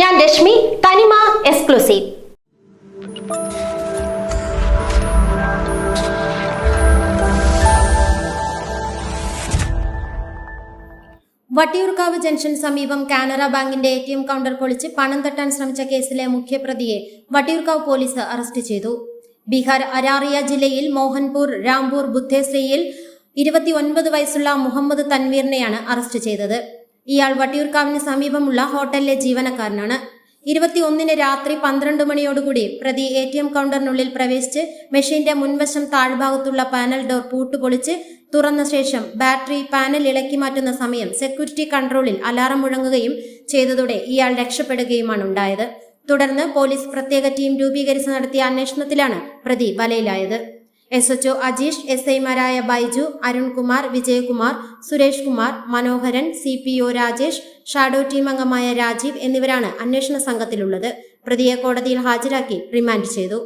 ഞാൻ രശ്മി തനിമ exclusive. Vattiyoorkavu junction സമീപം കാനറ ബാങ്കിന്റെ എ ടി എം കൗണ്ടർ പൊളിച്ച് പണം തട്ടാൻ ശ്രമിച്ച കേസിലെ മുഖ്യപ്രതിയെ വട്ടിയൂർക്കാവ് പോലീസ് അറസ്റ്റ് ചെയ്തു. ബീഹാർ അരാറിയ ജില്ലയിൽ മോഹൻപൂർ രാംപൂർ ബുദ്ധേശ്രീയിൽ ഇരുപത്തിയൊൻപത് വയസ്സുള്ള മുഹമ്മദ് തൻവീറിനെയാണ് അറസ്റ്റ് ചെയ്തത്. ഇയാൾ വട്ടിയൂർക്കാവിന് സമീപമുള്ള ഹോട്ടലിലെ ജീവനക്കാരനാണ്. ഇരുപത്തിയൊന്നിന് രാത്രി പന്ത്രണ്ട് മണിയോടുകൂടി പ്രതി എ ടി എം കൗണ്ടറിനുള്ളിൽ പ്രവേശിച്ച് മെഷീന്റെ മുൻവശം താഴ്ഭാഗത്തുള്ള പാനൽ ഡോർ പൂട്ടുപൊളിച്ച് തുറന്ന ശേഷം ബാറ്ററി പാനൽ ഇളക്കി മാറ്റുന്ന സമയം സെക്യൂരിറ്റി കൺട്രോളിൽ അലാറം മുഴങ്ങുകയും ചെയ്തതോടെ ഇയാൾ രക്ഷപ്പെടുകയുമാണ് ഉണ്ടായത് തുടർന്ന് പോലീസ് പ്രത്യേക ടീം രൂപീകരിച്ച് നടത്തിയ അന്വേഷണത്തിലാണ് പ്രതി വലയിലായത്. S H O Ajeesh S ഐമാരായ Baiju Arunkumar Vijayakumar Suresh Kumar Manoharan C P O Rajesh shadow team അംഗമായ രാജീവ് എന്നിവരാണ് അന്വേഷണ സംഘത്തിലുള്ളത്. പ്രതിയെ കോടതിയിൽ ഹാജരാക്കി റിമാൻഡ് ചെയ്തു.